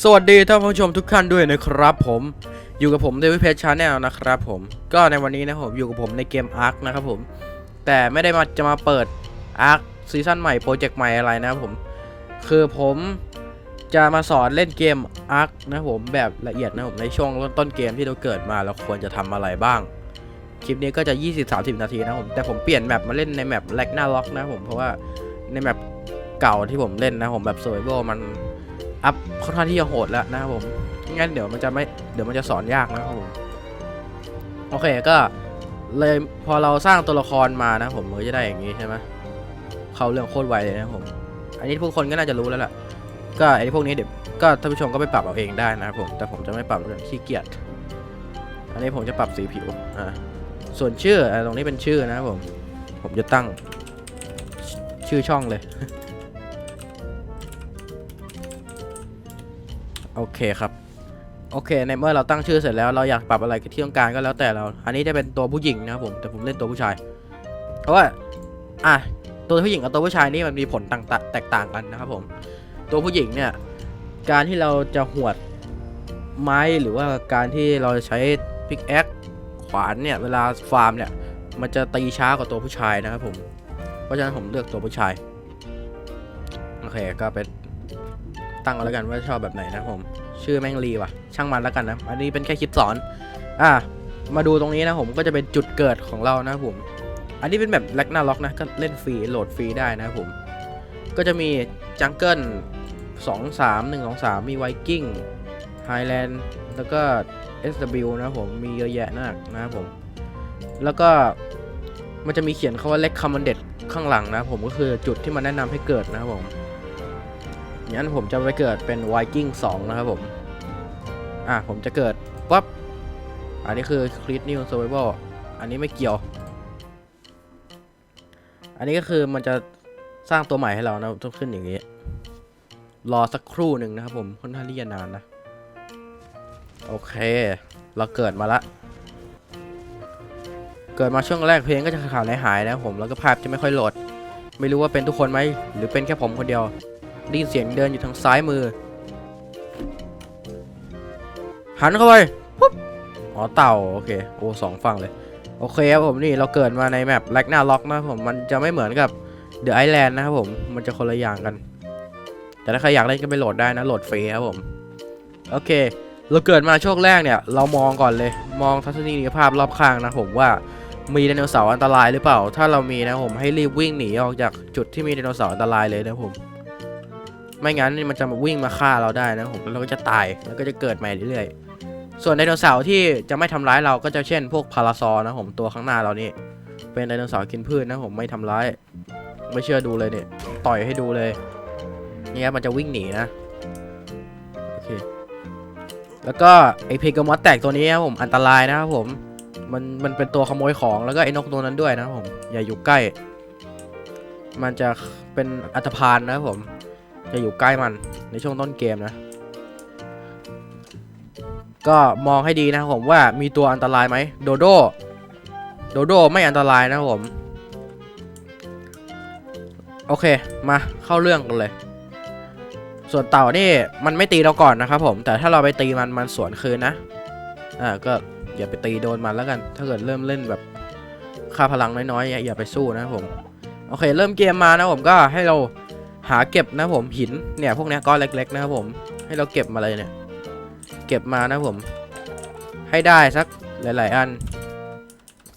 สวัสดีท่านผู้ชมทุกท่านด้วยนะครับผมอยู่กับผมเดวิดเพชชาแนลนะครับผมก็ในวันนี้นะผมอยู่กับผมในเกม Ark นะครับผมแต่ไม่ได้มาจะมาเปิด Ark ซีซั่นใหม่โปรเจกต์ใหม่อะไรนะครับผมคือผมจะมาสอนเล่นเกม Ark นะครับผมแบบละเอียดนะผมในช่วงเริ่มต้นเกมที่เราเกิดมาเราควรจะทำอะไรบ้าง คลิปนี้ก็จะ 20-30 นาทีนะผมแต่ผมเปลี่ยนแมปมาเล่นในแมปแลกหน้าล็อกนะผมเพราะว่าในแมปเก่าที่ผมเล่นนะผมแบบ Survival มัน อัพค่อนข้างที่จะโหดแล้วนะครับผมงั้นเดี๋ยวมันจะไม่เดี๋ยวมันจะสอนยากนะครับผมโอเคก็เลยพอเราสร้างตัวละครมานะผมมันจะได้อย่างนี้ใช่ไหมเขาเรื่องโคตรไวเลยนะผม อันนี้ทุกคนก็น่าจะรู้แล้วล่ะ ก็ไอ้พวกนี้เดี๋ยวก็ท่านผู้ชมก็ไปปรับเอาเองได้นะครับผมแต่ผมจะไม่ปรับเรื่องขี้เกียจอันนี้ผมจะปรับสีผิวอ่าส่วนชื่ออตรงนี้เป็นชื่อนะครับผม ผมจะตั้งชชื่อช่องเลย โอเคครับ โอเค ในเมื่อเราตั้งชื่อเสร็จแล้วเราอยากปรับอะไรที่ต้องการก็แล้วแต่เรา อันนี้จะเป็นตัวผู้หญิงนะครับผมแต่ผมเล่นตัวผู้ชาย เพราะว่าอะตัวผู้หญิงกับตัวผู้ชายนี่มันมีผลต่างๆแตกต่างกันนะครับผม ตัวผู้หญิงเนี่ยการที่เราจะหวดไม้หรือว่าการที่เราจะใช้พิกแอคขวานเนี่ยเวลาฟาร์มเนี่ยมันจะตีช้ากว่าตัวผู้ชายนะครับผม เพราะฉะนั้นผมเลือกตัวผู้ชาย โอเคก็เป็น ตั้งเอาแล้วกันว่าชอบแบบไหนนะผม ชื่อแม่งรีว่ะ ช่างมันแล้วกันนะ อันนี้เป็นแค่คลิปสอน อะ มาดูตรงนี้นะผมก็จะเป็นจุดเกิดของเรานะผม อันนี้เป็นแบบแล็กนาล็อกนะ ก็เล่นฟรีโหลดฟรีได้นะผม ก็จะมีจังเกิลสองสามหนึ่งสองสามมีไวกิ้งไฮแลนด์แล้วก็ SW นะผม มีเยอะแยะมากนะผม แล้วก็มันจะมีเขียนคาว่า recommended ข้างหลังนะผมก็คือจุดที่มันแนะนำให้เกิดนะผม งั้นผมจะไปเกิดเป็น Viking 2นะครับผม อะผมจะเกิดปั๊บ อันนี้คือ Create New Survival อันนี้ไม่เกี่ยว อันนี้ก็คือมันจะสร้างตัวใหม่ให้เรานะต้องขึ้นอย่างนี้ รอสักครู่หนึ่งนะครับผมค่อนข้างที่จะนานนะ โอเค เราเกิดมาละ เกิดมาช่วงแรกเพลงก็จะขาดหายๆนะผมแล้วก็ภาพจะไม่ค่อยโหลด ไม่รู้ว่าเป็นทุกคนไหมหรือเป็นแค่ผมคนเดียว ได้ยินเสียงเดินอยู่ทางซ้ายมือ หันเข้าไปปุ๊บอ๋อเต่าโอเคโอ้สองฝั่งเลย โอเคครับผมนี่เราเกิดมาในแมปแลกหน้าล็อกนะผมมันจะไม่เหมือนกับเดอะไอแลนด์นะครับผมมันจะคนละอย่างกัน แต่ถ้าใครอยากเล่นก็ไปโหลดได้นะโหลดฟรีครับผมโอเค เราเกิดมาช่วงแรกเนี่ย เรามองก่อนเลย มองทัศนียภาพรอบข้างนะผมว่ามีไดโนเสาร์อันตรายหรือเปล่า ถ้าเรามีนะผมให้รีบวิ่งหนีออกจากจุดที่มีไดโนเสาร์อันตรายเลยนะผม ไม่งั้นมันจะมาวิ่งมาฆ่าเราได้นะผมแล้วเราก็จะตายแล้วก็จะเกิดใหม่เรื่อยๆ ส่วนไดโนเสาร์ที่จะไม่ทำร้ายเราก็จะเช่น พวกพาราซอนะผมตัวข้างหน้าเรานี่ เป็นไดโนเสาร์กินพืชนะผมไม่ทำร้าย ไม่เชื่อดูเลยเนี่ยต่อยให้ดูเลยเนี่ยมันจะวิ่งหนีนะโอเคแล้วก็ไอเพกามอสแตกตัวนี้นะผมอันตรายนะครับผมมันมันเป็นตัวขโมยของแล้วก็ไอ้นกตัวนั้นด้วยนะผมอย่าอยู่ใกล้ มันจะเป็นอันธพาลนะครับผม จะอยู่ใกล้มันในช่วงต้นเกมนะ ก็มองให้ดีนะผมว่ามีตัวอันตรายไหมโดโดโดโดไม่อันตรายนะผม โอเคมาเข้าเรื่องกันเลย ส่วนเต่านี่มันไม่ตีเราก่อนนะครับผม แต่ถ้าเราไปตีมันมันสวนคืนนะอ่าก็อย่าไปตีโดนมันแล้วกัน ถ้าเกิดเริ่มเล่นแบบค่าพลังน้อยๆอย่าไปสู้นะผม โอเค เริ่มเกมมานะผมก็ให้เราาเก็บนะผมหินเนี่ยพวกนี้ก้อนเล็ก ๆ นะครับผม ให้เราเก็บมาเลยเนี่ย เก็บมานะผม ให้ได้สักหลาย ๆ อัน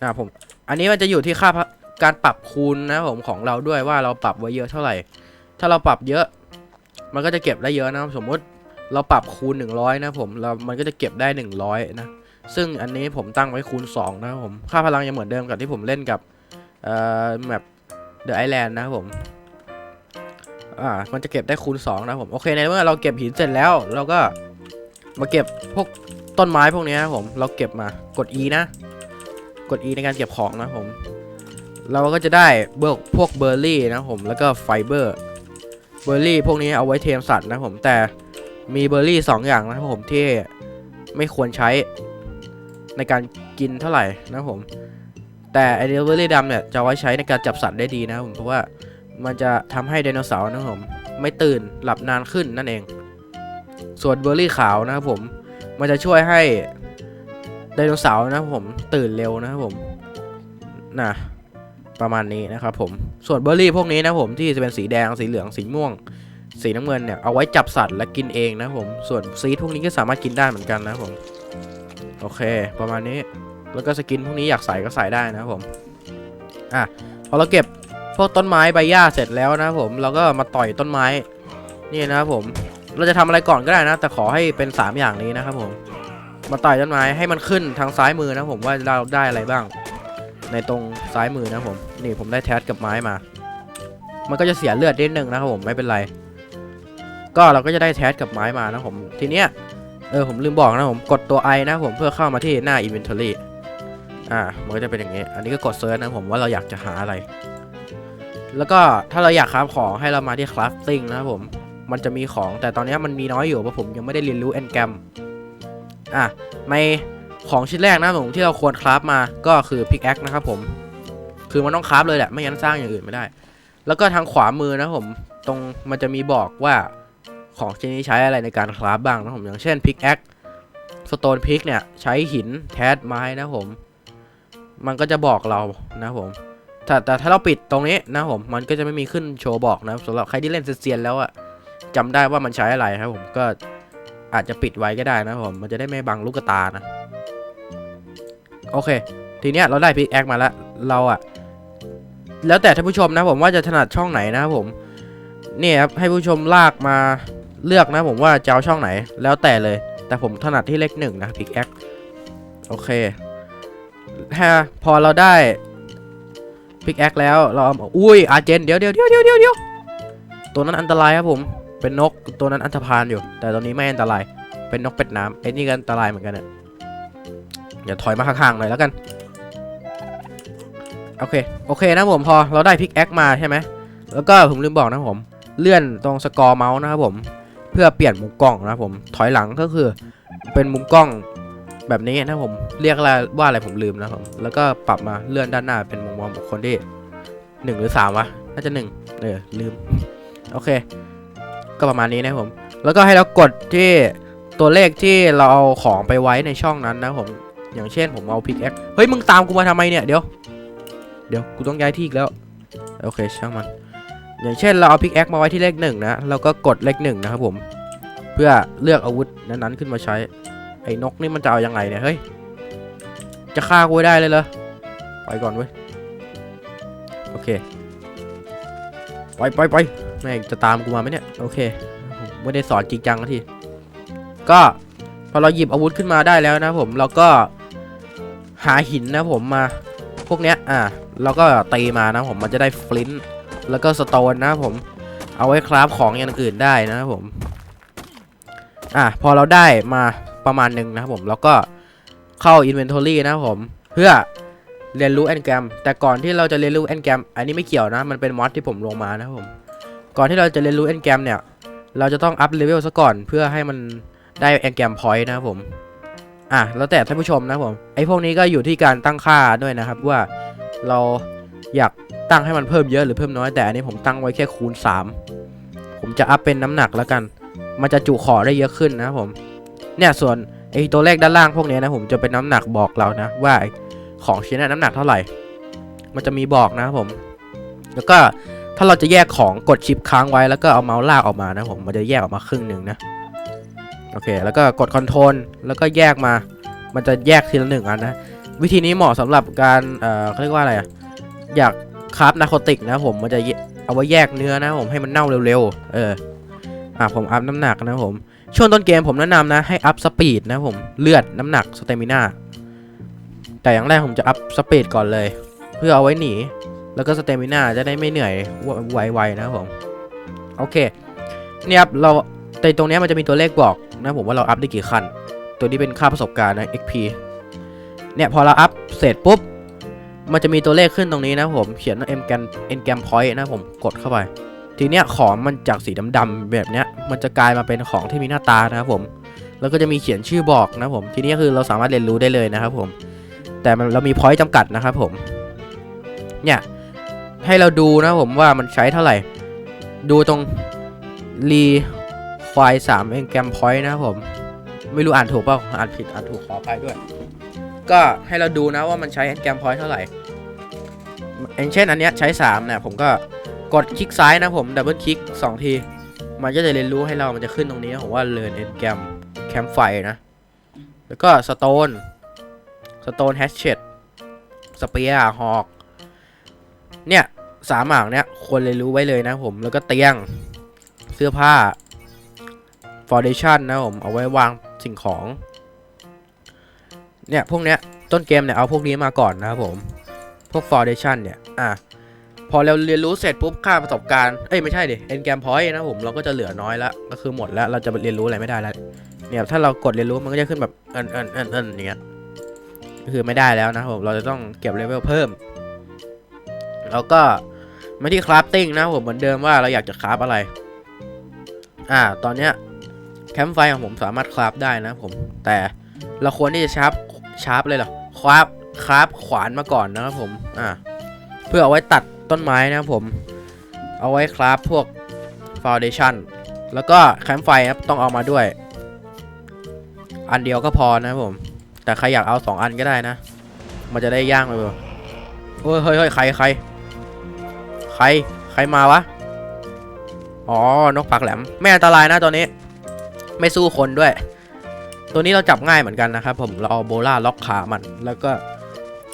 อ่าผม อันนี้มันจะอยู่ที่ค่าการปรับคูณนะผมของเราด้วยว่าเราปรับไว้เยอะเท่าไหร่ ถ้าเราปรับเยอะ มันก็จะเก็บได้เยอะนะครับสมมุติเราปรับคูณ 100 นะผมเรามันก็จะเก็บได้ 100 นะ ซึ่งอันนี้ผมตั้งไว้คูณ 2 นะครับผม ค่าพลังยังเหมือนเดิมกับที่ผมเล่นกับเอ่อแมปเดอะไอแลนด์นะครับผม อ่ามันจะเก็บได้คูณ2นะผมโอเคในเมื่อเราเก็บหินเสร็จแล้ว เราก็มาเก็บพวกต้นไม้พวกนี้นะครับผมเราเก็บมากด E นะ กด E ในการเก็บของนะผม เราก็จะได้เบิกพวกเบอร์รี่นะผมแล้วก็ไฟเบอร์เบอร์รี่พวกนี้เอาไว้เทมสัตว์นะผมแต่มีเบอร์รี่สองอย่างนะผมที่ไม่ควรใช้ในการกินเท่าไหร่นะผม แต่ไอเดลเบอร์รี่ดำเนี่ยจะไว้ใช้ในการจับสัตว์ได้ดีนะผมเพราะว่า มันจะทำให้ไดโนเสาร์นะครับผมไม่ตื่นหลับนานขึ้นนั่นเอง ส่วนเบอร์รี่ขาวนะครับผมมันจะช่วยให้ไดโนเสาร์นะครับผมตื่นเร็วนะครับผมนะประมาณนี้นะครับผมส่วนเบอร์รี่พวกนี้นะผมที่จะเป็นสีแดงสีเหลืองสีม่วง สีน้ำเงินเนี่ยเอาไว้จับสัตว์และกินเองนะผมส่วนซีดพวกนี้ก็สามารถกินได้เหมือนกันนะผมโอเค ประมาณนี้แล้วก็สกินพวกนี้อยากใส่ก็ใส่ได้นะครับผมอะพอเราเก็บ พวกต้นไม้ใบหญ้าเสร็จแล้วนะผมเราก็มาต่อยต้นไม้นี่นะครับผมเราจะทำอะไรก่อนก็ได้นะ แต่ขอให้เป็น 3 อย่างนี้นะครับผมมาต่อยต้นไม้ให้มันขึ้นทางซ้ายมือนะผมว่าเราได้อะไรบ้าง ในตรงซ้ายมือนะผมนี่ผมได้แทสกับไม้มา มันก็จะเสียเลือดนิดนึงนะครับผมไม่เป็นไร ก็เราก็จะได้แทสกับไม้มานะผมทีเนี้ยเออผมลืมบอกนะผมกดตัว i นะผมเพื่อเข้ามาที่หน้า inventory อ่ามันก็จะเป็นอย่างนี้ อันนี้ก็กดเซิร์ชนะผมว่าเราอยากจะหาอะไร แล้วก็ถ้าเราอยากคราฟของให้เรามาที่ crafting นะครับผมมันจะมีของแต่ตอนนี้มันมีน้อยอยู่เพราะผมยังไม่ได้เรียนรู้ engram อะในของชิ้นแรกนะผมที่เราควรคราฟมาก็คือ pickaxe นะครับผมคือมันต้องคราฟเลยแหละไม่งั้นสร้างอย่างอื่นไม่ได้ แล้วก็ทางขวามือนะผมตรงมันจะมีบอกว่าของชิ้นนี้ใช้อะไรในการคราฟบ้างนะผมอย่างเช่น pickaxe stone pick เนี่ยใช้หินแทสไม้นะผม มันก็จะบอกเรานะผม แต่แต่ถ้าเราปิดตรงนี้นะผมมันก็จะไม่มีขึ้นโชว์บอกนะสำหรับใครที่เล่นเซียนแล้วอะจำได้ว่ามันใช้อะไรครับผมก็อาจจะปิดไว้ก็ได้นะผมมันจะได้ไม่บังลูกตานะ โอเค ทีเนี้ยเราได้พิกแอคมาแล้วเราอะแล้วแต่ท่านผู้ชมนะผมว่าจะถนัดช่องไหนนะครับผมเนี่ยครับให้ผู้ชมลากมาเลือกนะผมว่าจะเอาช่องไหน แล้วแต่เลย แต่ผมถนัดที่เลขหนึ่งนะพิกแอคโอเคถ้าพอเราได้ พิกแอคแล้วเราอุ้ยอาเจนเดี๋ยวเดี๋ยวเดี๋ยวเดี๋ยวเดี๋ยวเดี๋ยวตัวนั้นอันตรายครับผมเป็นนกตัวนั้นอันธพาลอยู่ แต่ตัวนี้ไม่อันตราย เป็นนกเป็ดน้ำไอ้นี่ก็อันตรายเหมือนกันเนี่ยอย่าถอยมาข้างๆหน่อยแล้วกันโอเคโอเคนะผมพอเราได้พิกแอคมาใช่ไหมแล้วก็ผมลืมบอกนะผมเลื่อนตรงสกอร์เมาส์นะครับผมเพื่อเปลี่ยนมุมกล้องนะครับผมถอยหลังก็คือเป็นมุมกล้อง แบบนี้นะผมเรียกอะไรว่าอะไรผมลืมนะผมแล้วก็ปรับมาเลื่อนด้านหน้าเป็นมุมมองบุคคลที่หนึ่งหรือสามวะน่าจะหนึ่งเออลืมโอเค ก็ประมาณนี้นะผม แล้วก็ให้เรากดที่ตัวเลขที่เราเอาของไปไว้ในช่องนั้นนะผมอย่างเช่นผมเอาพิกแอคเฮ้ยมึงตามกูมาทำไมเนี่ยเดี๋ยวเดี๋ยวกูต้องย้ายที่อีกแล้วโอเคช่างมัน อย่างเช่นเราเอาพิกแอคมาไว้ที่เลขหนึ่งนะแล้วก็กดเลขหนึ่งนะครับผมเพื่อเลือกอาวุธนั้นๆขึ้นมาใช้ ไอ้นกนี่มันจะเอายังไงเนี่ยเฮ้ยจะฆ่ากูได้เลยเหรอไปก่อนเว้ยโอเคไปไปไปแม่งจะตามกูมาไหมเนี่ยโอเคไม่ได้สอนจริงจังทีก็พอเราหยิบอาวุธขึ้นมาได้แล้วนะผมเราก็หาหินนะผมมาพวกเนี้ยอะเราก็ตีมานะผมมันจะได้ฟลินต์แล้วก็สโตนนะผมเอาไว้คราฟของอย่างอื่นได้นะผมอะพอเราได้มา ประมาณหนึ่งนะครับผมแล้วก็เข้า Inventory นะครับผม เพื่อเรียนรู้ Engram แต่ก่อนที่เราจะเรียนรู้ Engram อันนี้ไม่เกี่ยวนะ มันเป็นมอดที่ผมลงมานะครับผม ก่อนที่เราจะเรียนรู้ Engram เนี่ย เราจะต้องอัพเลเวลซะก่อนเพื่อให้มันได้ Engram Point นะครับผมอะแล้วแต่ท่านผู้ชมนะครับผมไอ้พวกนี้ก็อยู่ที่การตั้งค่าด้วยนะครับว่าเราอยากตั้งให้มันเพิ่มเยอะหรือเพิ่มน้อยแต่อันนี้ผมตั้งไว้แค่คูณ 3 ผมจะอัพเป็นน้ำหนักแล้วกัน มันจะจุขอได้เยอะขึ้นนะครับผม เนี่ยส่วนไอตัวเลขด้านล่างพวกนี้นะผมจะเป็นน้ำหนักบอกเรานะ ว่าของชิ้นนั้นน้ำหนักเท่าไหร่ มันจะมีบอกนะผม แล้วก็ถ้าเราจะแยกของกดชิปค้างไว้แล้วก็เอาเมาส์ลากออกมานะผมมันจะแยกออกมาครึ่งหนึ่งนะโอเค แล้วก็กดคอนโทรลแล้วก็แยกมา มันจะแยกทีละหนึ่งอันนะ วิธีนี้เหมาะสำหรับการเอ่อเขาเรียกว่าอะไรอะอยากคราฟนาโคติกนะผมมันจะเอาไว้แยกเนื้อนะผมให้มันเน่าเร็วๆเอออะผมอัพน้ำหนักนะผม ช่วงต้นเกมผมแนะนำนะให้อัพสปีดนะผมเลือดน้ำหนักสเตมิน่าแต่อย่างแรกผมจะอัพสปีดก่อนเลย เพื่อเอาไว้หนี แล้วก็สเตมิน่าจะได้ไม่เหนื่อยไวๆนะผมโอเคเนี่ยครับเราแต่ตรงนี้มันจะมีตัวเลขบอกนะผมว่าเราอัพได้กี่ขั้นตัวนี้เป็นค่าประสบการณ์นะ XP เนี่ยพอเราอัพเสร็จปุ๊บ มันจะมีตัวเลขขึ้นตรงนี้นะผม เขียนว่า M แกน N แกม point นะผมกดเข้าไป ทีเนี้ยของมันจากสีดำๆแบบเนี้ยมันจะกลายมาเป็นของที่มีหน้าตานะครับผม แล้วก็จะมีเขียนชื่อบอกนะผม ทีนี้คือเราสามารถเรียนรู้ได้เลยนะครับผม แต่มันเรามีพอยต์จำกัดนะครับผม เนี่ยให้เราดูนะผมว่ามันใช้เท่าไหร่ ดูตรงรีควายสามเองแกมพอยต์นะครับผม ไม่รู้อ่านถูกเปล่าอ่านผิดอ่านถูกขออภัยด้วย ก็ให้เราดูนะว่ามันใช้เอนแกมพอยต์เท่าไหร่อย่างเช่นอันเนี้ยใช้3เนี่ยผมก็ กดคลิกซ้ายนะผมดับเบิลคลิก2ที มันก็จะเรียนรู้ให้เรามันจะขึ้นตรงนี้ผมว่าเรียนเอนแกมแคมไฟนะ แล้วก็สโตนสโตนแฮชเชตสเปียร์ฮอก เนี่ยสามอย่างเนี้ยควรเรียนรู้ไว้เลยนะผมแล้วก็เตียงเสื้อผ้าฟอ u เดชันนะผมเอาไว้วางสิ่งของ เนี่ยพวกเนี้ยต้นเกมเนี่ยเอาพวกนี้มาก่อนนะครับผม พวก foundation เนี่ย อะ พอเราเรียนรู้เสร็จปุ๊บค่าประสบการณ์เอ้ยไม่ใช่ดิ end game point นะผมเราก็จะเหลือน้อยละก็คือหมดแล้วเราจะเรียนรู้อะไรไม่ได้แล้วเนี่ยถ้าเรากดเรียนรู้มันก็จะขึ้นแบบเอินเอินเอินเอินอย่างเงี้ยก็คือไม่ได้แล้วนะผมเราจะต้องเก็บเลเวลเพิ่ม แล้วก็มาที่ crafting นะผมเหมือนเดิมว่าเราอยากจะคราฟอะไรอ่าตอนเนี้ยแคมป์ไฟของผมสามารถคราฟได้นะผมแต่เราควรที่จะชาร์ปชาร์ปเลยเหรอคราฟคราฟขวานมาก่อนนะครับผมอ่าเพื่อเอาไว้ตัด ต้นไม้นะครับผม เอาไว้คราฟพวกฟ u วเดชั่นแล้วก็แคมไฟครับต้องเอามาด้วย อันเดียวก็พอนะครับผม แต่ใครอยากเอาสองอันก็ได้นะ มันจะได้ย่างเลยเฮ้ยเฮ้ยเฮ้ยใครใครใครใครมาวะ อ๋อ นกปากแหลม ไม่อันตรายนะตัวนี้ ไม่สู้คนด้วย ตัวนี้เราจับง่ายเหมือนกันนะครับ ผมเราเอาโบล่าล็อกขามัน แล้วก็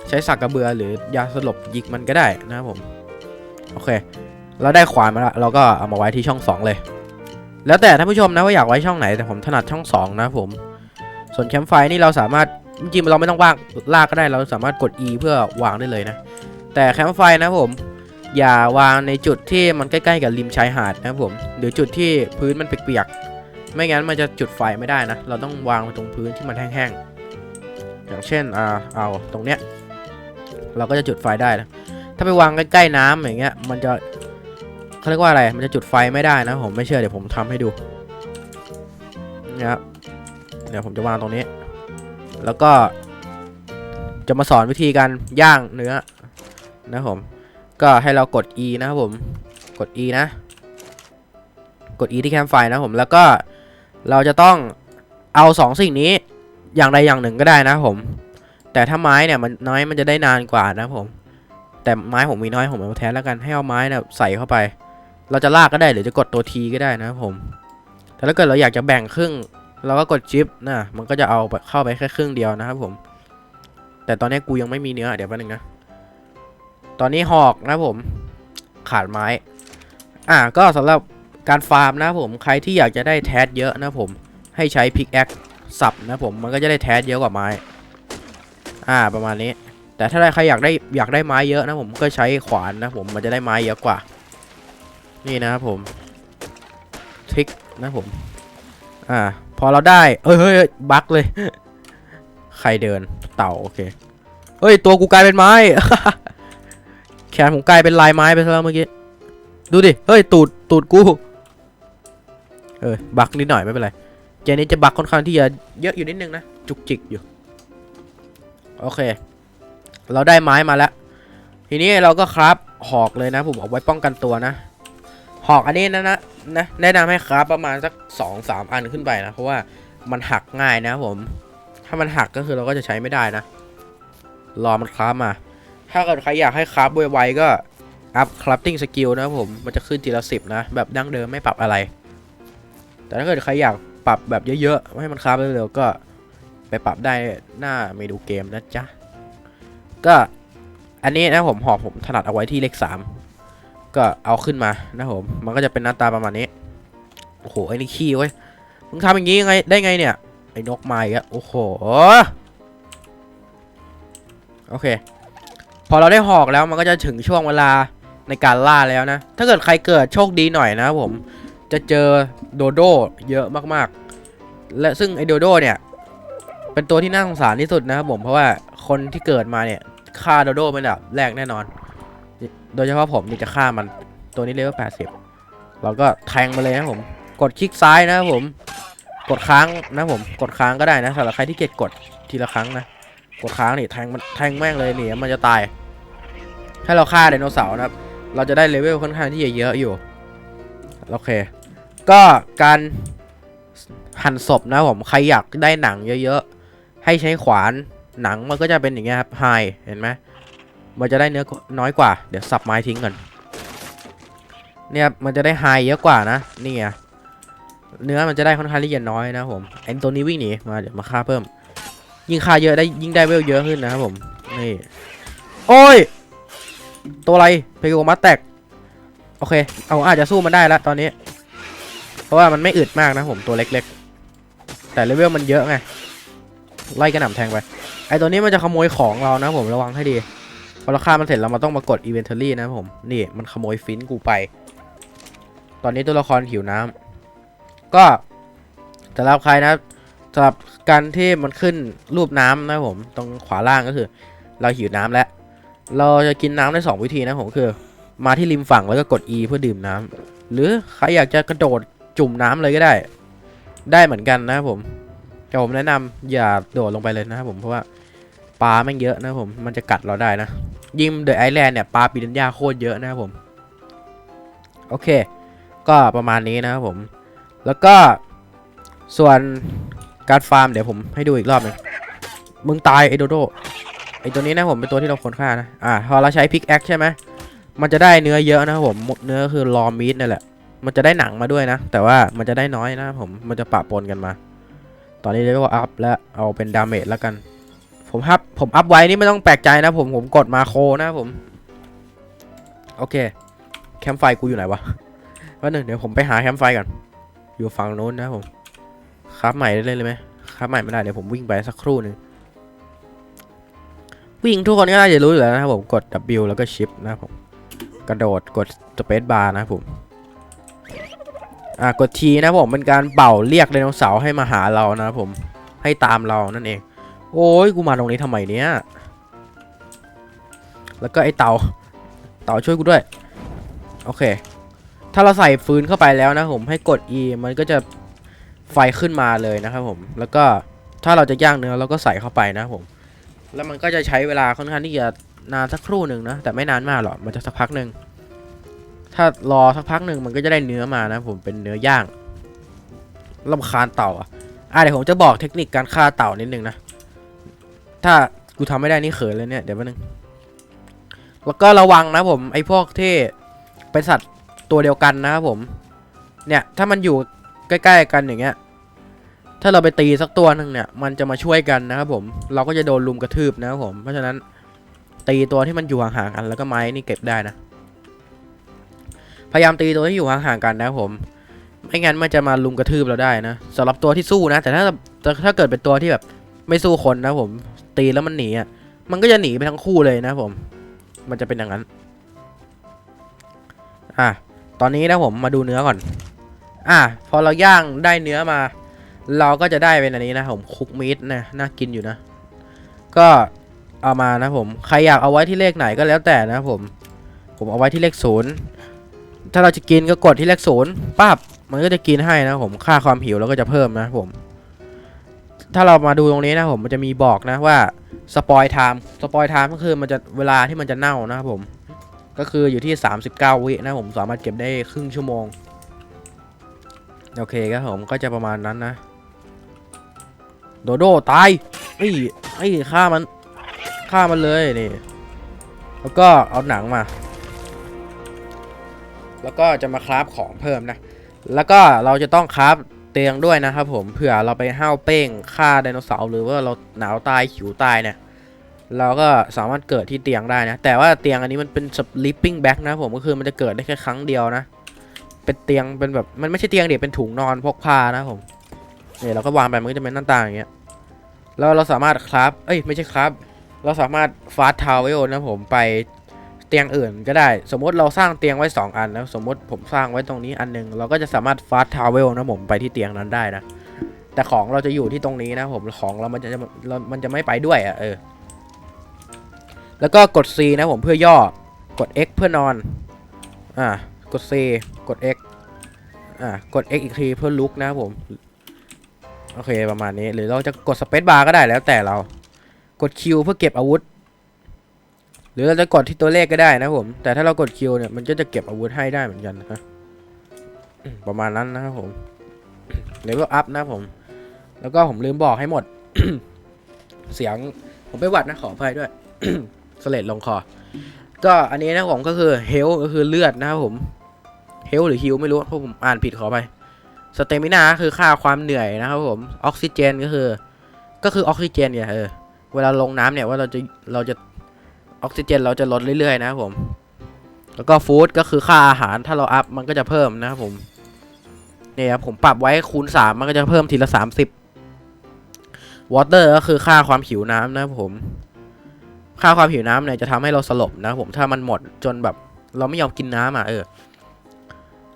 ใช้สักกระเบือหรือยาสลบยิงมันก็ได้นะครับผม โอเค เราได้ขวานมาแล้วเราก็เอามาไว้ที่ช่อง 2 เลย แล้วแต่ท่านผู้ชมนะว่าอยากไว้ช่องไหนแต่ผมถนัดช่อง 2 นะผม ส่วนแคมป์ไฟนี่เราสามารถจริงๆเราไม่ต้องวางลากก็ได้เราสามารถกด E เพื่อวางได้เลยนะ แต่แคมป์ไฟนะผม อย่าวางในจุดที่มันใกล้ๆกับริมชายหาดนะผมหรือจุดที่พื้นมันเปียกๆไม่งั้นมันจะจุดไฟไม่ได้นะ เราต้องวางไว้ตรงพื้นที่มันแห้งๆอย่างเช่นอ่าเอาตรงเนี้ยเราก็จะจุดไฟได้นะ ถ้าไปวางใกล้ๆน้ำอย่างเงี้ย มันจะเขาเรียกว่าอะไร มันจะจุดไฟไม่ได้นะ ผมไม่เชื่อเดี๋ยวผมทำให้ดูนะครับเดี๋ยวผมจะวางตรงนี้ แล้วก็ จะมาสอนวิธีการย่างเนื้อนะผม ก็ให้เรากด E นะครับผม กด E นะ กด E ที่แคมไฟนะผม แล้วก็เราจะต้องเอาสองสิ่งนี้อย่างใดอย่างหนึ่งก็ได้นะผม แต่ถ้าไม้เนี่ยมันน้อยมันจะได้นานกว่านะผม แต่ไม้ผมมีน้อยผมเอาแทนแล้วกันให้เอาไม้นี่ยใส่เข้าไป เราจะลากก็ได้หรือจะกดตัว T ก็ได้นะครับผม แต่ถ้าเกิดเราอยากจะแบ่งครึ่ง เราก็กดชิปนะมันก็จะเอาเข้าไปแค่ครึ่งเดียวนะครับผม แต่ตอนนี้กูยังไม่มีเนื้อเดี๋ยวแป๊บนึงนะตอนนี้หอกนะผม ขาดไม้ อ่าก็สำหรับการฟาร์มนะผมใครที่อยากจะได้แทสเยอะนะผมให้ใช้พิกแอคสับนะผมมันก็จะได้แทสเยอะกว่าไม้ อ่าประมาณนี้ แต่ถ้าใครอยากได้อยากได้ไม้เยอะนะผมก็ใช้ขวานนะผมมันจะได้ไม้เยอะกว่า นี่นะครับผมทริกนะผม อ่า พอเราได้เอ้ยเฮ้ยบั๊กเลย ใครเดินเต่าโอเคเฮ้ยตัวกูกลายเป็นไม้ แขนผมกลายเป็นลายไม้ไปซะแล้วเมื่อกี้ ดูดิ เฮ้ยตูดตูดกู เออบักนิดหน่อยไม่เป็นไรเกมนี้จะบักค่อนข้างที่จะเยอะอยู่นิดนึงนะ จุกจิกอยู่ โอเค เราได้ไม้มาแล้ว ทีนี้เราก็ครับหอกเลยนะผมเอาไว้ป้องกันตัวนะ หอกอันนี้นะนะนะแนะนำให้ครับประมาณสักสองสามอันขึ้นไปนะเพราะว่ามันหักง่ายนะผม ถ้ามันหักก็คือเราก็จะใช้ไม่ได้นะ รอมันคราฟมา ถ้าเกิดใครอยากให้คราฟไวๆก็อัพคราฟติ้งสกิลนะผม มันจะขึ้นทีละสิบนะ แบบดั้งเดิมไม่ปรับอะไร แต่ถ้าเกิดใครอยากปรับแบบเยอะๆ ให้มันคราฟเร็วๆก็ไปปรับได้หน้าเมนูเกมนะจ๊ะ ก็อันนี้นะผมหอบผมถนัดเอาไว้ที่เลขสามก็เอาขึ้นมานะผมมันก็จะเป็นหน้าตาประมาณนี้โอ้โหไอ้นี่ขี้เว้ยมึงทำอย่างงี้ยังไงได้ไงเนี่ยไอ้นกไม้อะโอ้โหโอเค พอเราได้หอกแล้วมันก็จะถึงช่วงเวลาในการล่าแล้วนะ ถ้าเกิดใครเกิดโชคดีหน่อยนะผมจะเจอโดโดเยอะมากๆ และซึ่งไอโดโดเนี่ย เป็นตัวที่น่าสงสารที่สุดนะครับผมเพราะว่าคนที่เกิดมาเนี่ย ฆ่าโดโดเป็นแบบแรกแน่นอน โดยเฉพาะผมนี่จะฆ่ามันตัวนี้เลเวล80 เราก็แทงมาเลยนะผม กดคลิกซ้ายนะครับผม กดค้างนะผม กดค้างก็ได้นะสำหรับใครที่เกียจกดทีละครั้งนะ กดค้างนี่แทงมันแทงแม่งเลยนี่มันจะตาย ถ้าเราฆ่าไดโนเสาร์นะครับ เราจะได้เลเวลค่อนข้างที่จะเยอะอยู่ โอเค ก็การหั่นศพนะผม ใครอยากได้หนังเยอะๆ ให้ใช้ขวาน หนังมันก็จะเป็นอย่างเงี้ยครับไฮเห็นไหมมันจะได้เนื้อน้อยกว่า เดี๋ยวสับไม้ทิ้งก่อนเนี่ยมันจะได้ไฮเยอะกว่านะนี่ไงเนื้อมันจะได้ค่อนข้างละเอียดน้อยนะผมไอ้ตัวนี้วิ่งหนีมาเดี๋ยวมาฆ่าเพิ่ม ยิ่งฆ่าเยอะได้ยิ่งได้เวลเยอะขึ้นนะครับผมนี่โอ้ยตัวอะไรเพโกมัสแตกโอเค เอาอาจจะสู้มันได้แล้วตอนนี้ เพราะว่ามันไม่อึดมากนะผมตัวเล็กๆ แต่เลเวลมันเยอะไง ไล่กระหน่ำแทงไป ไอตัวนี้มันจะขโมยของเรานะผมระวังให้ดี พอเราฆ่ามันเสร็จเรามาต้องมากด inventory นะผม นี่มันขโมยฟินกูไป ตอนนี้ตัวละครหิวน้ำก็สำหรับใครนะสำหรับการที่มันขึ้นรูปน้ำนะผมตรงขวาล่างก็คือ เราหิวน้ำแล้ว เราจะกินน้ำได้สองวิธีนะผมคือ มาที่ริมฝั่งแล้วก็กด E เพื่อดื่มน้ำหรือใครอยากจะกระโดดจุ่มน้ำเลยก็ได้ ได้เหมือนกันนะครับผม แต่ผมแนะนำอย่าโดดลงไปเลยนะครับผมเพราะว่าปลาแม่งเยอะนะครับผมมันจะกัดเราได้นะ ยิ่งเดอะไอแลนด์เนี่ยปลาปีนัญญาโคตรเยอะนะครับผม โอเค ก็ประมาณนี้นะครับผม แล้วก็ส่วนการฟาร์มเดี๋ยวผมให้ดูอีกรอบหนึงมึงตายไอโดโดไอตัวนี้นะผมเป็นตัวที่เราควรฆ่านะอ่าพอเราใช้พิกแอคใช่ไหมมันจะได้เนื้อเยอะนะครับผมเนื้อคือรอมีดนั่นแหละมันจะได้หนังมาด้วยนะ แต่ว่ามันจะได้น้อยนะครับผมมันจะปะปนกันมา ตอนนี้เรียกว่าอัพแล้วเอาเป็นดาเมจแล้วกัน ผมอัพผมอัพไว้นี่ไม่ต้องแปลกใจนะผมผมกดมาโคนะผม โอเค แคมไฟกูอยู่ไหนวะวันหนึ่งเดี๋ยวผมไปหาแคมไฟก่อน อยู่ฝั่งโน้นนะผมครับใหม่ได้เลยไหมครับใหม่ไม่ได้เดี๋ยวผมวิ่งไปสักครู่หนึ่งวิ่งทุกคนก็น่าจะรู้อยู่แล้วนะครับผมกด W แล้วก็ Shift นะครับผมกระโดดกด Space Bar นะครับผม อ่ากดทีนะผมเป็นการเป่าเรียกไดโนเสาร์ให้มาหาเรานะครับผมให้ตามเรานั่นเอง โอ้ยกูมาตรงนี้ทำไมเนี้ยแล้วก็ไอเต่าเต่าช่วยกูด้วย โอเค ถ้าเราใส่ฟืนเข้าไปแล้วนะผมให้กด E มันก็จะไฟขึ้นมาเลยนะครับผม แล้วก็ถ้าเราจะย่างเนื้อเราก็ใส่เข้าไปนะผม แล้วมันก็จะใช้เวลาค่อนข้างที่จะนานสักครู่หนึ่งนะ แต่ไม่นานมากหรอก มันจะสักพักหนึ่ง ถ้ารอสักพักหนึ่งมันก็จะได้เนื้อมานะผมเป็นเนื้อย่างลำคาญเต่าอะอะเดี๋ยวผมจะบอกเทคนิคการฆ่าเต่านิดนึงนะ ถ้ากูทำไม่ได้นี่เขินเลยเนี่ยเดี๋ยวแป๊บนึง แล้วก็ระวังนะผมไอ้พวกที่เป็นสัตว์ตัวเดียวกันนะครับผม เนี่ยถ้ามันอยู่ใกล้ๆกันอย่างเงี้ย ถ้าเราไปตีสักตัวหนึ่งเนี่ย มันจะมาช่วยกันนะครับผม เราก็จะโดนลุมกระทืบนะครับผม เพราะฉะนั้นตีตัวที่มันอยู่ห่างๆกันแล้วก็ไม้นี่เก็บได้นะ พยายามตีตัวที่อยู่ห่างๆกันนะผม ไม่งั้นมันจะมาลุมกระทืบเราได้นะสำหรับตัวที่สู้นะ แต่ถ้าถ้าเกิดเป็นตัวที่แบบไม่สู้คนนะผม ตีแล้วมันหนีอะมันก็จะหนีไปทั้งคู่เลยนะผม มันจะเป็นอย่างนั้น อะ ตอนนี้นะผมมาดูเนื้อก่อน อะ พอเราย่างได้เนื้อมา เราก็จะได้เป็นอันนี้นะผมคุกมิดนะ น่ากินอยู่นะ ก็เอามานะผม ใครอยากเอาไว้ที่เลขไหนก็แล้วแต่นะผม ผมเอาไว้ที่เลขศูนย์ ถ้าเราจะกินก็กดที่เลขศูนย์ปั๊บมันก็จะกินให้นะผมค่าความหิวเราก็จะเพิ่มนะผม ถ้าเรามาดูตรงนี้นะผมมันจะมีบอกนะว่าสปอยไทม์สปอยไทม์ก็คือมันจะเวลาที่มันจะเน่านะครับผม ก็คืออยู่ที่ 39 วินะผมสามารถเก็บได้ครึ่งชั่วโมง โอเคครับผมก็จะประมาณนั้นนะ โดโดตายไอ้ไอ้ฆ่ามันฆ่ามันเลยนี่ แล้วก็เอาหนังมา แล้วก็จะมาคราฟของเพิ่มนะ แล้วก็เราจะต้องคราฟเตียงด้วยนะครับผมเผื่อเราไปห้าวเป้งฆ่าไดโนเสาร์หรือว่าเราหนาวตายหิวตายเนี่ยเราก็สามารถเกิดที่เตียงได้นะ แต่ว่าเตียงอันนี้มันเป็น sleeping bag นะผมก็คือมันจะเกิดได้แค่ครั้งเดียวนะ เป็นเตียงเป็นแบบมันไม่ใช่เตียงเดี๋ยวเป็นถุงนอนพกพานะผมเนี่ยเราก็วางไปมันก็จะเป็นหน้าต่างอย่างเงี้ยแล้วเราสามารถคราฟเอ้ยไม่ใช่คราฟเราสามารถฟาสทาวเวลนะผมไป เตียงอื่นก็ได้ สมมติเราสร้างเตียงไว้ 2 อันนะสมมติผมสร้างไว้ตรงนี้อันหนึง เราก็จะสามารถฟาสทาวเวลนะผมไปที่เตียงนั้นได้นะ แต่ของเราจะอยู่ที่ตรงนี้นะผมของเรามันจะมันจะไม่ไปด้วยอะเออแล้วก็กด C นะผมเพื่อย่อกด X เพื่อนอน อ่ากด C กด X อ่ากด X อีกทีเพื่อลุกนะผม โอเคประมาณนี้ หรือเราจะกด Space Bar ก็ได้แล้วแต่เรา กด Q เพื่อเก็บอาวุธ หรือเราจะกดที่ตัวเลขก็ได้นะผม แต่ถ้าเรากด Q เนี่ยมันก็จะเก็บอาวุธให้ได้เหมือนกันนะอืมประมาณนั้นนะครับผมเลเวลอัพนะผม แล้วก็ผมลืมบอกให้หมด เสียงผมไปหวัดนะขออภัยด้วยสเลดลงคอ ก็อันนี้นะผมก็คือเฮลก็คือเลือดนะครับผมเฮลหรือฮิวไม่รู้เพราะผมอ่านผิดขอไปสเตมินาคือค่าความเหนื่อยนะครับผมออกซิเจนก็คือ ก็คือออกซิเจนเนี่ยเออเวลาลงน้ำเนี่ยว่าเราจะเราจะ ออกซิเจนเราจะลดเรื่อยๆนะครับผม แล้วก็ฟู้ดก็คือค่าอาหารถ้าเราอัพมันก็จะเพิ่มนะครับผมเนี่ยครับผมปรับไว้คูณสามมันก็จะเพิ่มทีละสามสิบวอเตอร์ก็คือค่าความหิวน้ำนะครับผม ค่าความหิวน้ำเนี่ยจะทำให้เราสลบนะครับผมถ้ามันหมดจนแบบเราไม่ยอมกินน้ำอะเออ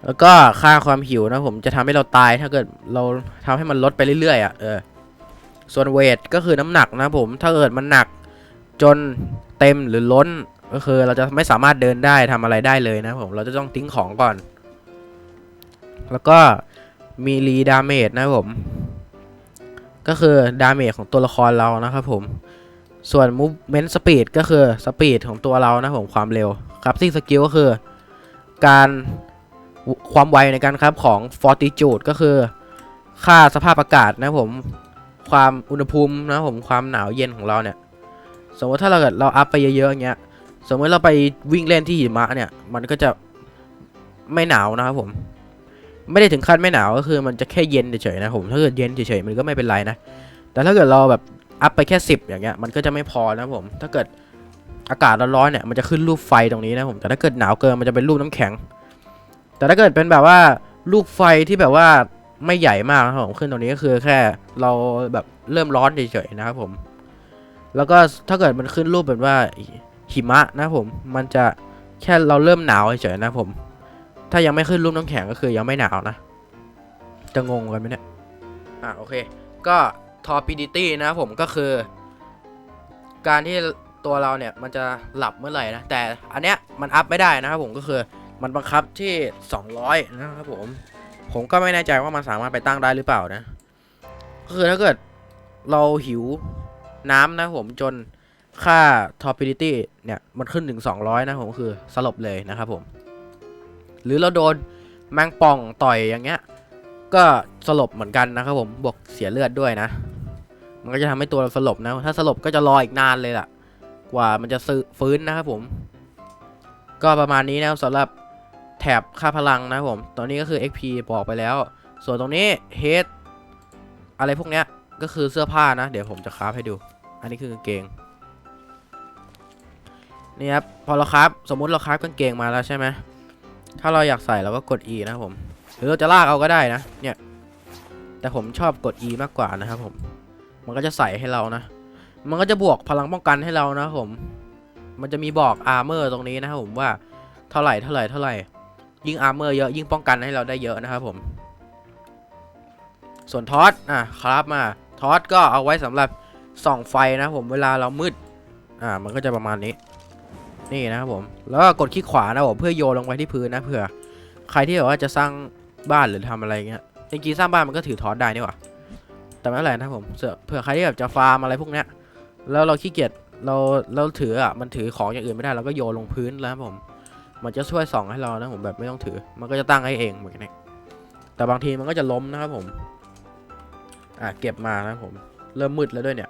แล้วก็ค่าความหิวนะผมจะทำให้เราตายถ้าเกิดเราทำให้มันลดไปเรื่อยๆอะเออ ส่วนเวทก็คือน้ำหนักนะผม ถ้าเกิดมันหนักจน เต็มหรือล้นก็คือเราจะไม่สามารถเดินได้ทำอะไรได้เลยนะผมเราจะต้องทิ้งของก่อน แล้วก็มีรีดาเมจนะผม ก็คือดาเมจของตัวละครเรานะครับผมส่วน movement speed ก็คือ speed ของตัวเรานะผมความเร็วครับซิ่งสกิลก็คือ การความไวในการครับของ fortitude ก็คือ ค่าสภาพอากาศนะผม ความอุณหภูมินะผมความหนาวเย็นของเราเนี่ย สมมติถ้าเราเกิดเราอัพไปเยอะๆอย่างเงี้ย สมมติเราไปวิ่งเล่นที่หิมะเนี่ย มันก็จะไม่หนาวนะครับผม ไม่ได้ถึงขั้นไม่หนาวก็คือมันจะแค่เย็นเฉยๆนะผม ถ้าเกิดเย็นเฉยๆมันก็ไม่เป็นไรนะ แต่ถ้าเกิดเราแบบอัพไปแค่สิบอย่างเงี้ย มันก็จะไม่พอนะผม ถ้าเกิดอากาศร้อนๆเนี่ย มันจะขึ้นรูปไฟตรงนี้นะผม แต่ถ้าเกิดหนาวเกินมันจะเป็นรูปน้ำแข็ง แต่ถ้าเกิดเป็นแบบว่าลูกไฟที่แบบว่าไม่ใหญ่มากนะครับผม ขึ้นตรงนี้ก็คือแค่เราแบบเริ่มร้อนเฉยๆนะครับผม แล้วก็ถ้าเกิดมันขึ้นรูปแบบว่าหิมะนะผม มันจะแค่เราเริ่มหนาวเฉยๆนะผม ถ้ายังไม่ขึ้นรูปน้ำแข็งก็คือยังไม่หนาวนะ จะงงกันไหมเนี่ย อะโอเค ก็ torpidity นะผมก็คือ การที่ตัวเราเนี่ยมันจะหลับเมื่อไหร่นะ แต่อันเนี้ยมันอัพไม่ได้นะครับผมก็คือมันบังคับที่ 200 นะครับผม ผมก็ไม่แน่ใจว่ามันสามารถไปตั้งได้หรือเปล่านะ ก็คือถ้าเกิดเราหิว น้ำนะผมจนค่า torpidity เนี่ย มันขึ้นถึง 200 นะผมคือสลบเลยนะครับผม หรือเราโดนแมงป่องต่อยอย่างเงี้ย ก็สลบเหมือนกันนะครับผมบวกเสียเลือดด้วยนะ มันก็จะทำให้ตัวเราสลบนะ ถ้าสลบก็จะรออีกนานเลยล่ะ กว่ามันจะฟื้นนะครับผม ก็ประมาณนี้นะสำหรับแถบค่าพลังนะครับผม ตอนนี้ก็คือ XP บอกไปแล้ว ส่วนตรงนี้ Head อะไรพวกเนี้ยก็คือเสื้อผ้านะ เดี๋ยวผมจะคราฟให้ดู อันนี้คือกางเกง นี่ครับ พอเราคราฟสมมุติเราคราฟกางเกงมาแล้วใช่ไหม ถ้าเราอยากใส่เราก็กด E นะครับผม หรือเราจะลากเอาก็ได้นะ เนี่ย แต่ผมชอบกด E มากกว่านะครับผม มันก็จะใส่ให้เรานะ มันก็จะบวกพลังป้องกันให้เรานะผม มันจะมีบอกอาร์เมอร์ตรงนี้นะครับผมว่าเท่าไหร่เท่าไหร่เท่าไหร่ ยิ่งอาร์เมอร์เยอะยิ่งป้องกันให้เราได้เยอะนะครับผมส่วนทอสอะครับมาทอสก็เอาไว้สำหรับ ส่องไฟนะผมเวลาเรามืด อ่า มันก็จะประมาณนี้ นี่นะครับผม แล้วก็กดคลิกขวานะผมเพื่อโยนลงไปที่พื้นนะเผื่อ ใครที่แบบว่าจะสร้างบ้านหรือทำอะไรเงี้ยจริงๆสร้างบ้านมันก็ถือทอสได้นี่หว่าแต่ไม่เป็นไรนะผมเผื่อใครที่แบบจะฟาร์มอะไรพวกเนี้ย แล้วเราขี้เกียจเราเราถืออะมันถือของอย่างอื่นไม่ได้เราก็โยนลงพื้นแล้วผม มันจะช่วยส่องให้เรานะผมแบบไม่ต้องถือ มันก็จะตั้งให้เองเหมือนกันแต่บางทีมันก็จะล้มนะครับผม อะเก็บมานะผม เริ่มมืดแล้วด้วยเนี่ย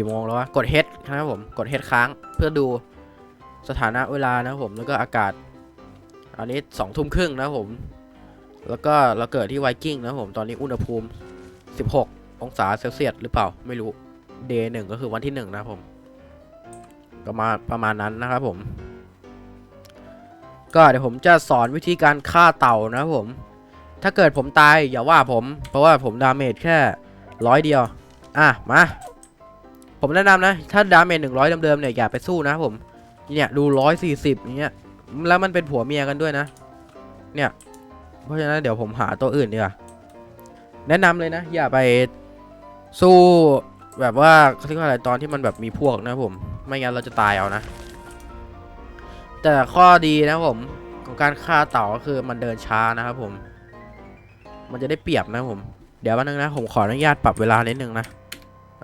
กี่โมงแล้ววะ กด H นะครับผม กด H ค้างเพื่อดูสถานะเวลานะครับผม แล้วก็อากาศ อันนี้สองทุ่มครึ่งนะครับผม แล้วก็เราเกิดที่ไวกิ้งนะครับผม ตอนนี้อุณหภูมิ 16 องศาเซลเซียสหรือเปล่า ไม่รู้ เดย์หนึ่งก็คือวันที่หนึ่งนะครับผม ประมาณประมาณนั้นนะครับผม ก็เดี๋ยวผมจะสอนวิธีการฆ่าเต่านะครับผม ถ้าเกิดผมตายอย่าว่าผม เพราะว่าผมดาเมจแค่ร้อยเดียว อะ มา ผมแนะนำนะ ถ้าดาเมจหนึ่งร้อยเดิมๆเนี่ยอย่าไปสู้นะผมเนี่ยดูร้อยสี่สิบอย่างเงี้ยแล้วมันเป็นผัวเมียกันด้วยนะ เนี่ย เพราะฉะนั้นเดี๋ยวผมหาตัวอื่นดีกว่าแนะนำเลยนะ อย่าไปสู้แบบว่าเขาเรียกว่าอะไรตอนที่มันแบบมีพวกนะผม ไม่งั้นเราจะตายเอานะ แต่ข้อดีนะผมของการฆ่าเต่าก็คือมันเดินช้านะครับผม มันจะได้เปรียบนะผม เดี๋ยววันนึงนะผมขออนุญาตปรับเวลานิดนึงนะ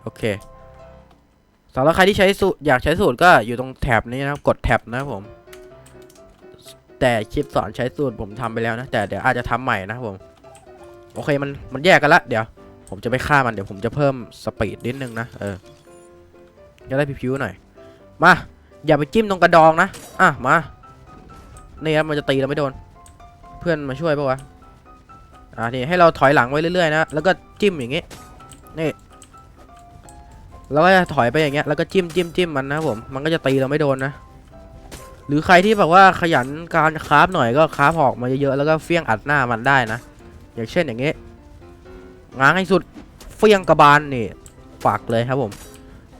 โอเค สำหรับใครที่ใช้สูตรอยากใช้สูตรก็อยู่ตรงแท็บนี้นะครับกดแท็บนะครับผม แต่คลิปสอนใช้สูตรผมทำไปแล้วนะ แต่เดี๋ยวอาจจะทำใหม่นะครับผม โอเคมันมันแยกกันละเดี๋ยว ผมจะไปฆ่ามันเดี๋ยวผมจะเพิ่มสปีดนิดนึงนะเออจะได้พิวๆหน่อย มา อย่าไปจิ้มตรงกระดองนะ อะมานี่ครับมันจะตีเราไม่โดน เพื่อนมาช่วยปะวะอ่านี่ให้เราถอยหลังไว้เรื่อยๆนะแล้วก็จิ้มอย่างงี้นี่ แล้วก็จะถอยไปอย่างเงี้ยแล้วก็จิ้มจิ้มจิ้มมันนะผมมันก็จะตีเราไม่โดนนะ หรือใครที่แบบว่าขยันการคราฟหน่อยก็คราฟหอกมาเยอะๆแล้วก็เฟี้ยงอัดหน้ามันได้นะ อย่างเช่นอย่างเงี้ง้างให้สุดเฟี้ยงกระบาลนี่ฝักเลยครับผม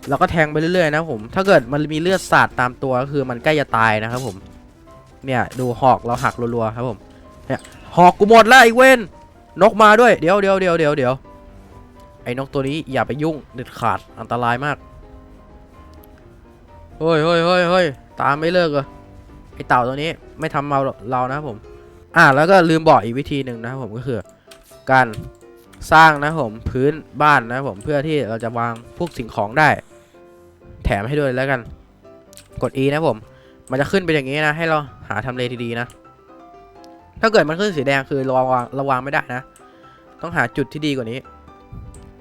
แล้วก็แทงไปเรื่อยๆนะผม ถ้าเกิดมันมีเลือดสาดตามตัวก็คือมันใกล้จะตายนะครับผม เนี่ยดูหอกเราหักรัวๆครับผม เนี่ยหอกกูหมดแล้วไอ้เว้นนกมาด้วยเดี๋ยวเดี๋ยวเดี๋ยวเดี๋ยวเดี๋ยว ไอ้นกตัวนี้อย่าไปยุ่งเด็ดขาดอันตรายมากเฮ้ยเฮ้ยเฮ้ยเฮ้ยตามไม่เลิกเลยไอ้เต่าตัวนี้ไม่ทำเราเรานะผม อ่าแล้วก็ลืมบอกอีกวิธีหนึ่งนะผมก็คือ การสร้างนะผมพื้นบ้านนะผมเพื่อที่เราจะวางพวกสิ่งของได้ แถมให้ด้วยแล้วกัน กด E นะผม มันจะขึ้นเป็นอย่างนี้นะ ให้เราหาทำเลดีๆนะ ถ้าเกิดมันขึ้นสีแดงคือราวางราวางไม่ได้นะ ต้องหาจุดที่ดีกว่านี้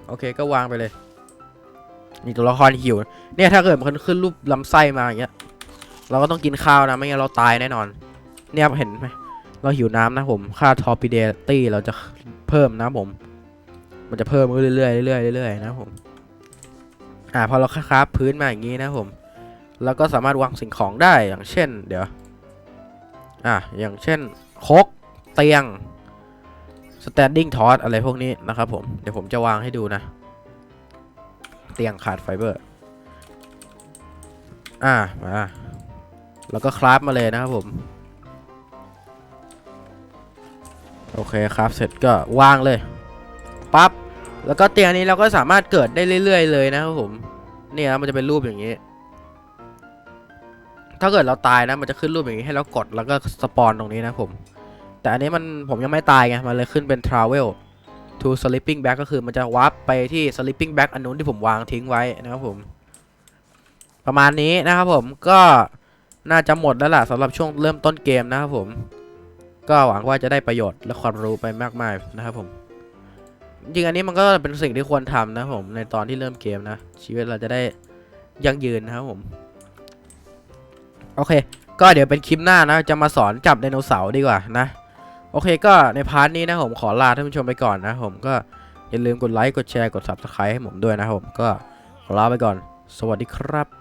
โอเคก็วางไปเลยนี่ตัวละครหิว เนี่ยถ้าเกิดมันขึ้นรูปลำไส้มาอย่างเงี้ย เราก็ต้องกินข้าวนะไม่งั้นเราตายแน่นอน เนี่ยเห็นไหมเราหิวน้ำนะผม ค่าทอร์ปิเดตี้เราจะเพิ่มนะผม มันจะเพิ่มเรื่อยๆเรื่อยๆเรื่อยๆนะผม อ่าพอเราคราฟพื้นมาอย่างนี้นะผมแล้วก็สามารถวางสิ่งของได้อย่างเช่น เดี๋ยว อะอย่างเช่นคกเตียง standing t o s อะไรพวกนี้นะครับผม เดี๋ยวผมจะวางให้ดูนะ เตียงขาดไฟเบอร์ อ่า มา แล้วก็คราฟมาเลยนะครับผม โอเคครับเสร็จก็วางเลย ปั๊บ แล้วก็เตียงนี้เราก็สามารถเกิดได้เรื่อย ๆ เลยนะครับผม เนี่ยมันจะเป็นรูปอย่างนี้ ถ้าเกิดเราตายนะ มันจะขึ้นรูปอย่างนี้ให้เรากดแล้วก็สปอนตรงนี้นะผม แต่อันนี้มันผมยังไม่ตายไง มันเลยขึ้นเป็น travel to sleeping bag ก็คือมันจะวาร์ปไปที่ sleeping bag อันนู้นที่ผมวางทิ้งไว้นะครับผม ประมาณนี้นะครับผมก็น่าจะหมดแล้วล่ะสำหรับช่วงเริ่มต้นเกมนะครับผม ก็หวังว่าจะได้ประโยชน์และความรู้ไปมากมายนะครับผมจริงอันนี้มันก็เป็นสิ่งที่ควรทำนะครับผมในตอนที่เริ่มเกมนะ ชีวิตเราจะได้ยั่งยืนนะครับผม โอเค ก็เดี๋ยวเป็นคลิปหน้านะ จะมาสอนจับไดโนเสาร์ดีกว่านะ โอเคก็ในพาร์ทนี้นะผมขอลาท่านผู้ชมไปก่อนนะผมก็อย่าลืมกดไลค์กดแชร์กด subscribe ให้ผมด้วยนะผมก็ขอลาไปก่อน สวัสดีครับ